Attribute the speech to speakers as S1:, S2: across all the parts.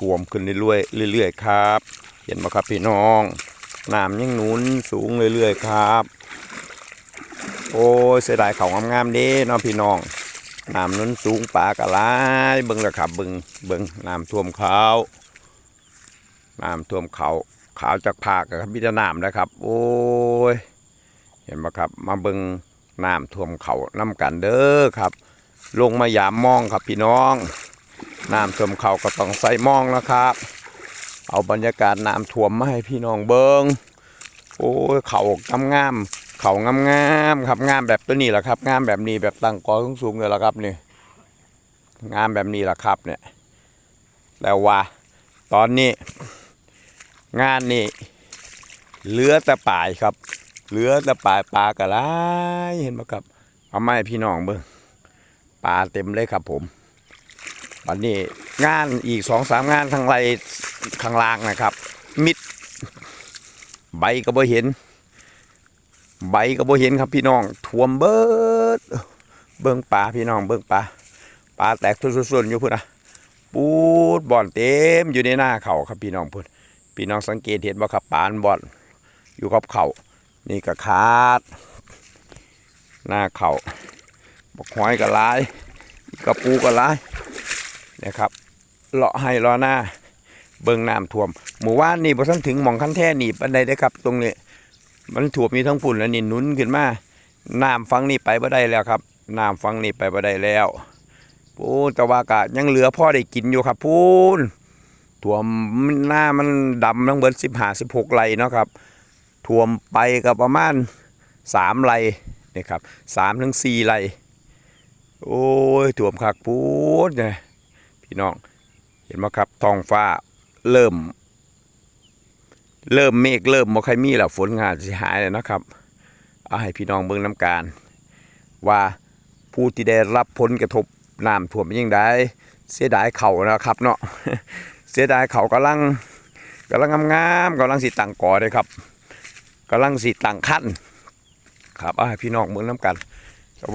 S1: ท่วมขึ้นเรื่อยๆเรื่อยๆครับ เห็นไหมครับพี่น้องน้ำยังหนุนสูงเรื่อยๆครับ โอ้ยเสียดายเขางามๆเด้เนาะพี่น้องน้ำนุนสูงปลากระไรเบิ่งและครับเบิ่งเบิ่งน้ำท่วมเขาน้ำท่วมเขาขาวจากภาคอะครับพิจารณามนะครับ โอ้ยเห็นไหมครับ มาเบิ่งน้ำท่วมเขาน้ำกันเด้อครับ ลงมายามมองครับพี่น้อง น้ำท่วมเขาก็ต้องใส่มองนะครับ เอาบรรยากาศน้ำท่วมมาให้พี่น้องเบิงโอ้ยเขางามงามๆเขางามงามๆครับงามแบบตัวนี้แหละครับงามแบบนี้แบบตั้งกอสูงๆเลยละครับนี่งามแบบนี้แหละครับเนี่ยแล้วว่าตอนนี้ งานนี่เหลือแต่ป่ายครับ เหลือแต่ปลาปลากระไรเห็นไหมครับ เอาไม้พี่น้องเบิ่งปลาเต็มเลยครับผม วันนี้งานอีกสองสามงานทางไรข้างล่างนะครับ มิด ใบก็บ่เห็น ใบก็บ่เห็นครับพี่น้องท่วมเบิดเบิ่งปลาพี่น้องเบิ่งปลาปลาแตกส่วนๆอยู่พุ่นนะปูดบ่อนเต็มอยู่ในหน้าเขาครับพี่น้องพุ่นพี่น้องสังเกตเห็นว่าครับปานบ่อนอยู่กับเขานี่ก็ขาด หน้าเขาบอกหอยก็ลายกระปูก็ลาย นะครับเลาะให้เลาะหน้าเบิงน้ำท่วม หมู่ว่านนี่พอทันถึงหมองคันแท่หนีบอันใดได้ครับ ตรงนี้ มันถ่วมมีทั้งฝุ่นและนี่นุนขึ้นมาน้ำฟังนี่ไปบ่ได้แล้วครับน้ำฟังนี่ไปบ่ได้แล้วปูนต่ว่ากะยังเหลือพ่อได้กินอยู่ครับพูนถ่วมหน้ามันดำทั้งเบิดสิบห้าสิบหกไร่เนาะครับท่วมไปก็ประมาณสามไร่นี่ครับสามถึงสี่ไร่โอ้ยท่วมคักพูดเนี่ย พี่น้อง เห็นไหมครับท้องฟ้าเริ่ม เริ่มเมฆเริ่มบ่ใครมีแล้วฝนงานสิหายแล้วนะครับเอาให้พี่น้องเบิ่งน้ำการ ว่าผู้ที่ได้รับผลกระทบน้ำท่วมเป็นยังไงเสียดายเขานะครับ เนาะเสียดายเขากำลังกำลังงามๆกำลังสิตั้งก่อเลยครับกำลังสิต่างขั้นครับเอาให้พี่น้องเมืองน้ำกัน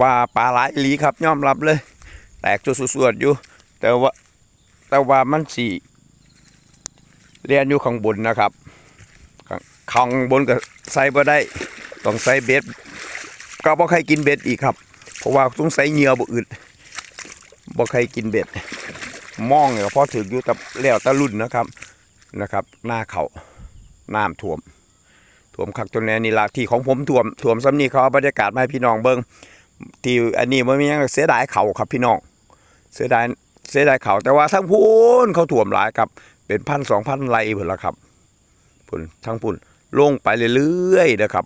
S1: ว่าปลาหลายลีครับยอมรับเลย แตกจุดสวดๆอยู่ แต่ว่า แต่ว่ามันสีเรียนอยู่ข้างบนนะครับ ข้างบนก็ใส่บ่ได้ ต้องใส่เบ็ดก็บ่ใครกินเบ็ดอีกครับ เพราะว่าต้องใส่เหงื่อบ่อึดบ่ใครกินเบ็ด มองเนี่ยพอถึงอยู่แต่แล้วตะรุ่นนะครับนะครับ หน้าเขาน้ำท่วมท่วมคักจนแนนี่ละที่ของผมท่วมท่วมซ้ำนี่เขาเอาบรรยากาศมาให้พี่น้องเบิ้งที่อันนี้มันมียังเสียดายเขาครับพี่น้อง เสียดาย เสียดายเขาแต่ว่าทั้งพูนเขาท่วมหลายครับ เป็นพันสองพันไรเพิ่นละครับพุ่นทั้งพุ่นลงไปเรื่อยๆนะครับ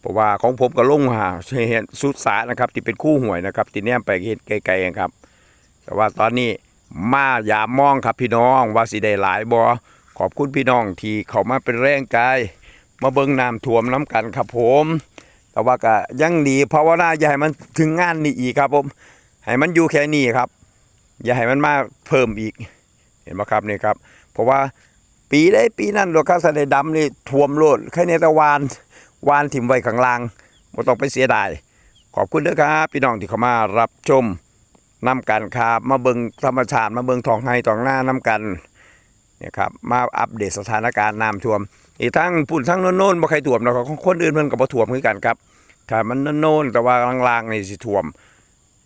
S1: เพราะว่าของผมก็ลงหาเห็นสุดสานะครับ ที่เป็นคู่หวยนะครับที่แนมไปเห็นไกลๆเองครับ แต่ว่าตอนนี้มาอย่ามองครับพี่น้องว่าสิได้หลายบ่ขอบคุณพี่น้องที่เขามาเป็นแรงใจมาเบิ่งน้ำท่วมน้ำกันครับผม แต่ว่าก็ยังดีภาวนาอย่าให้มันถึงงานนี้อีกครับผม ให้มันอยู่แค่นี้ครับ อย่าให้มันมาเพิ่มอีก เห็นไหมครับนี่ครับ เพราะว่าปีได้ปีนั้นโลคัสไดดำนี่ท่วมโลดแค่ในตะวานวานถิ่มไว้ข้างล่างบ่ต้องไปเสียดายขอบคุณเด้อครับ พี่น้องที่เข้ามารับชมนำกันครับมาเบิงธรรมชาติมาเบิงทองไห้ทองหน้านำกันเนี่ยครับมาอัปเดตสถานการณ์น้ำท่วม อีกทั้งปุ่นทั้งโน่นๆบ่ใครถ่วมหรอกของคนอื่นมันก็บ่ถ่วมคือกันครับถ้ามันโน่นๆแต่ว่าลางๆนี่สิถ่วม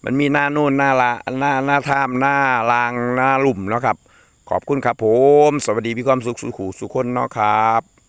S1: มันมีหน้านู่นหน้าละหน้าหน้าท่ามหน้าลางหน้าหลุมนะครับ ขอบคุณครับผม สวัสดีพี่ความสุขสุขหูสุขคนเนาะครับ